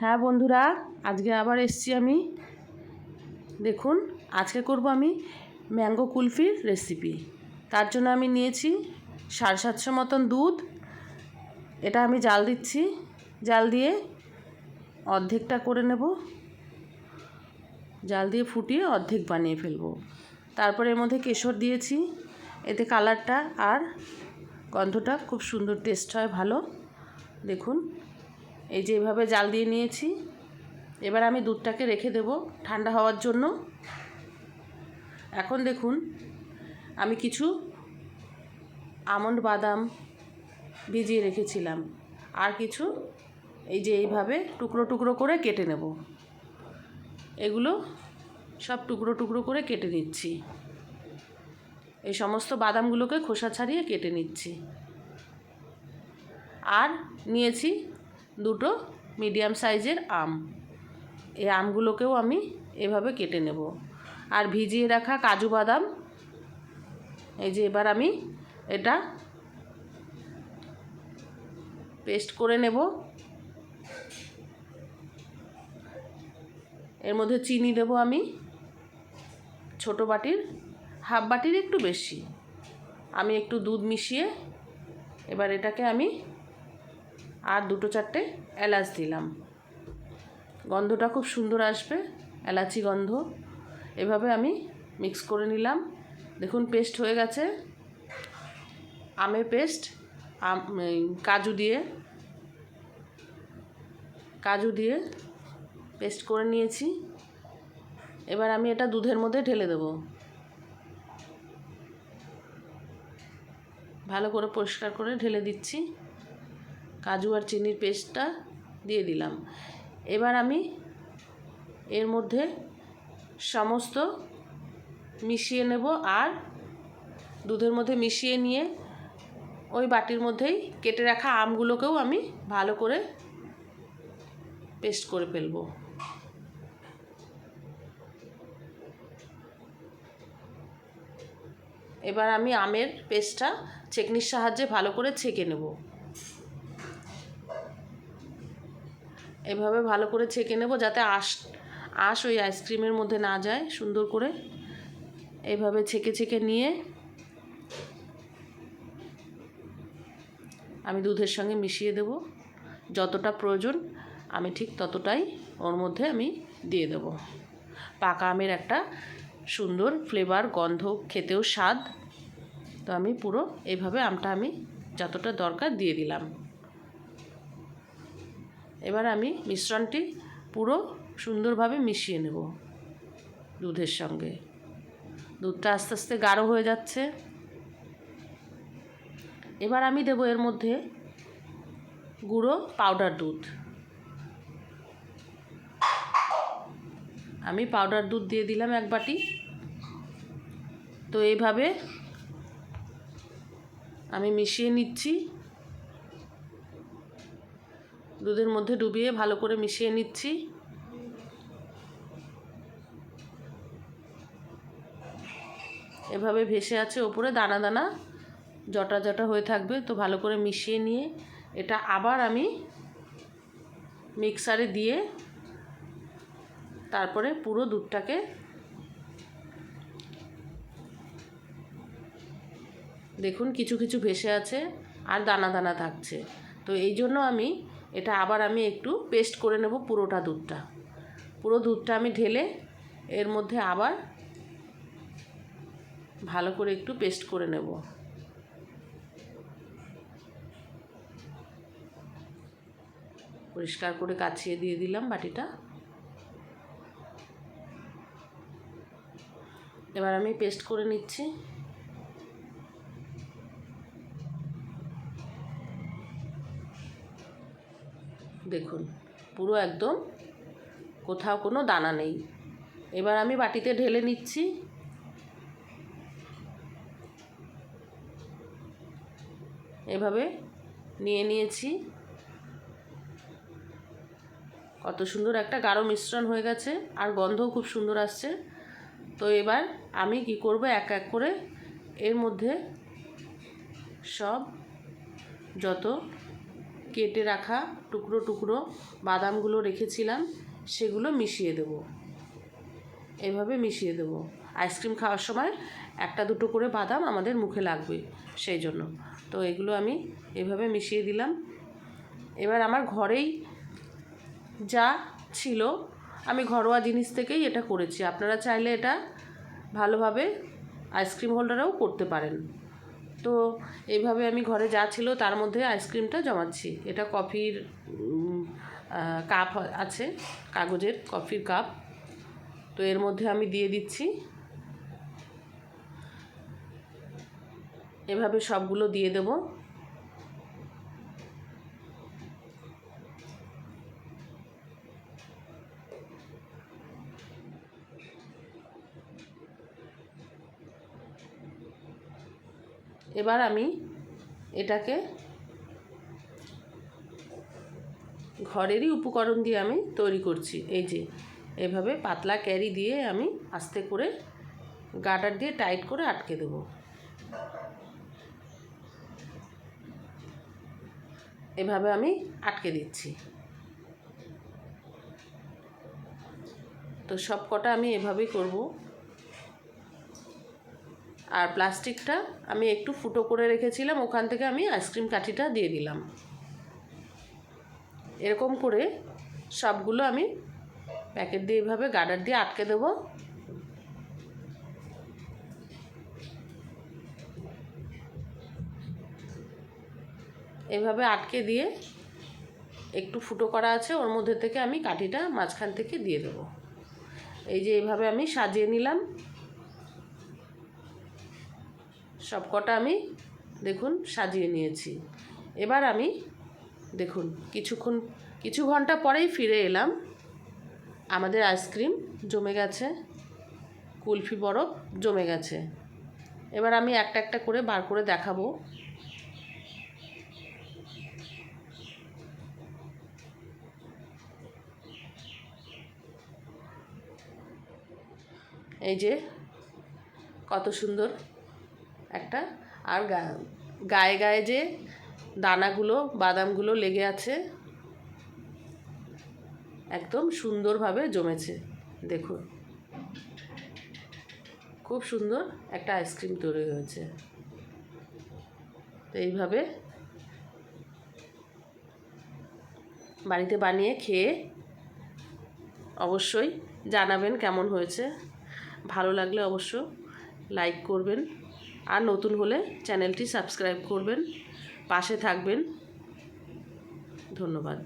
হ্যাঁ বন্ধুরা, আজকে আবার এসছি আমি। দেখুন, আজকে করব আমি ম্যাঙ্গো কুলফির রেসিপি তার জন্য আমি নিয়েছি সাড়ে সাতশো মতন দুধ। এটা আমি জাল দিচ্ছি। জাল দিয়ে অর্ধেকটা করে নেব। জাল দিয়ে ফুটিয়ে অর্ধেক বানিয়ে ফেলব। তারপরে এর মধ্যে কেশর দিয়েছি। এতে কালারটা আর গন্ধটা খুব সুন্দর টেস্ট হয়, ভালো। দেখুন। এই যে এভাবে জাল দিয়ে নিয়েছি। এবার আমি দুধটাকে রেখে দেব ঠান্ডা হওয়ার জন্য। এখন দেখুন, আমি কিছু আমন্ড বাদাম ভিজিয়ে রেখেছিলাম। আর কিছু এই যে এইভাবে টুকরো টুকরো করে কেটে নেব। এগুলো সব টুকরো টুকরো করে কেটে নিচ্ছি। এই সমস্ত বাদামগুলোকে খোসা ছাড়িয়ে কেটে নিচ্ছি। আর নিয়েছি দুটো মিডিয়াম সাইজের আম। এই আমগুলোকেও আমি এভাবে কেটে নেব। আর ভিজিয়ে রাখা কাজু বাদাম, এই যে এবার আমি এটা পেস্ট করে নেব। এর মধ্যে চিনি দেব আমি, ছোট বাটির, হাফ বাটির একটু বেশি। আমি একটু দুধ মিশিয়ে এবার এটাকে আমি আর দুটো চারটে এলাচ দিলাম। গন্ধটা খুব সুন্দর আসবে, এলাচি গন্ধ। এভাবে আমি মিক্স করে নিলাম। দেখুন পেস্ট হয়ে গেছে। আমের পেস্ট আম কাজু দিয়ে কাজু দিয়ে পেস্ট করে নিয়েছি। এবার আমি এটা দুধের মধ্যে ঢেলে দেব। ভালো করে পরিষ্কার করে ঢেলে দিচ্ছি। কাজু আর চিনির পেস্টটা দিয়ে দিলাম। এবার আমি এর মধ্যে সমস্ত মিশিয়ে নেব আর দুধের মধ্যে মিশিয়ে নিয়ে ওই বাটির মধ্যেই কেটে রাখা আমগুলোকেও আমি ভালো করে পেস্ট করে ফেলব। এবার আমি আমের পেস্টটা ছেঁকনির সাহায্যে ভালো করে ছেঁকে নেব। এভাবে ভালো করে ছেঁকে নেব যাতে আশ, আঁশ ওই আইসক্রিমের মধ্যে না যায়, সুন্দর করে। এভাবে ছেঁকে ছেঁকে নিয়ে আমি দুধের সঙ্গে মিশিয়ে দেব। যতটা প্রয়োজন আমি ঠিক ততটাই ওর মধ্যে আমি দিয়ে দেব। পাকা আমের একটা সুন্দর ফ্লেভার গন্ধ, খেতেও স্বাদ। তো আমি পুরো এইভাবে আমটা আমি যতটা দরকার দিয়ে দিলাম। এবার আমি মিশ্রণটি পুরো সুন্দরভাবে মিশিয়ে নেব দুধের সঙ্গে। দুধটা আস্তে আস্তে গাঢ় হয়ে যাচ্ছে। এবার আমি দেবো এর মধ্যে গুঁড়ো পাউডার দুধ। আমি পাউডার দুধ দিয়ে দিলাম এক বাটি। তো এইভাবে আমি মিশিয়ে নিচ্ছি। দুধের মধ্যে ডুবিয়ে ভালো করে মিশিয়ে নিচ্ছি। এভাবে ভেসে আছে ওপরে, দানা দানা জটা জটা হয়ে থাকবে, তো ভালো করে মিশিয়ে নিয়ে এটা আবার আমি মিক্সারে দিয়ে তারপরে পুরো দুধটাকে দেখুন কিছু কিছু ভেসে আছে আর দানা দানা থাকছে। তো এই জন্য আমি এটা আবার আমি একটু পেস্ট করে নেব পুরোটা দুধটা। পুরো দুধটা আমি ঢেলে এর মধ্যে আবার ভালো করে একটু পেস্ট করে নেব। পরিষ্কার করে কাছিয়ে দিয়ে দিলাম বাটিটা। এবার আমি পেস্ট করে নিচ্ছি। দেখুন, পুরো একদম কোথাও কোনো দানা নেই। এবার আমি বাটিতে ঢেলে নিচ্ছি। এভাবে নিয়ে নিয়েছি। কত সুন্দর একটা গাঢ় মিশ্রণ হয়ে গেছে আর গন্ধও খুব সুন্দর আসছে। তো এবার আমি কি করব এক এক করে এর মধ্যে সব যত কেটে রাখা টুকরো টুকরো বাদামগুলো রেখেছিলাম, সেগুলো মিশিয়ে দেব। এভাবে মিশিয়ে দেব। আইসক্রিম খাওয়ার সময় একটা দুটো করে বাদাম আমাদের মুখে লাগবে সেই জন্য। তো এগুলো আমি এভাবে মিশিয়ে দিলাম। এবার আমার ঘরেই যা ছিল, আমি ঘরোয়া জিনিস থেকেই এটা করেছি। আপনারা চাইলে এটা ভালোভাবে আইসক্রিম হোল্ডারেও করতে পারেন। তো এইভাবে আমি ঘরে যা ছিল তার মধ্যে আইসক্রিমটা জমাচ্ছি। এটা কফির কাপ আছে, কাগজের কফির কাপ তো এর মধ্যে আমি দিয়ে দিচ্ছি। এভাবে সবগুলো দিয়ে দেবো। এবার আমি এটাকে ঘরেরই উপকরণ দিয়ে আমি তৈরি করছি। এই যে, এভাবে পাতলা ক্যারি দিয়ে আমি আস্তে করে গাটার দিয়ে টাইট করে আটকে দেব। এভাবে আমি আটকে দিচ্ছি। তো সব কটা আমি এভাবেই করব। আর প্লাস্টিকটা আমি একটু ফুটো করে রেখেছিলাম, ওখান থেকে আমি আইসক্রিম কাঠিটা দিয়ে দিলাম। এরকম করে সবগুলো আমি প্যাকেট দিয়ে এইভাবে গার্ডার দিয়ে আটকে দেব। এভাবে আটকে দিয়ে একটু ফুটো করা আছে, ওর মধ্যে থেকে আমি কাঠিটা মাঝখান থেকে দিয়ে দেবো। এই যে এইভাবে আমি সাজিয়ে নিলাম। সব কটা আমি দেখুন সাজিয়ে নিয়েছি। এবার আমি দেখুন কিছুক্ষণ, কিছু ঘণ্টা পরেই ফিরে এলাম। আমাদের আইসক্রিম জমে গেছে, কুলফি বরফ জমে গেছে। এবার আমি একটা একটা করে বার করে দেখাবো। এই যে কত সুন্দর একটা। আর গায়ে গায়ে যে দানাগুলো, বাদামগুলো লেগে আছে, একদম সুন্দরভাবে জমেছে। দেখুন। খুব সুন্দর একটা আইসক্রিম তৈরি হয়েছে। তো এইভাবে বাড়িতে বানিয়ে খেয়ে অবশ্যই জানাবেন কেমন হয়েছে। ভালো লাগলে অবশ্য লাইক করবেন। আর নতুন হলে চ্যানেলটি সাবস্ক্রাইব করবেন পাশে থাকবেন। ধন্যবাদ।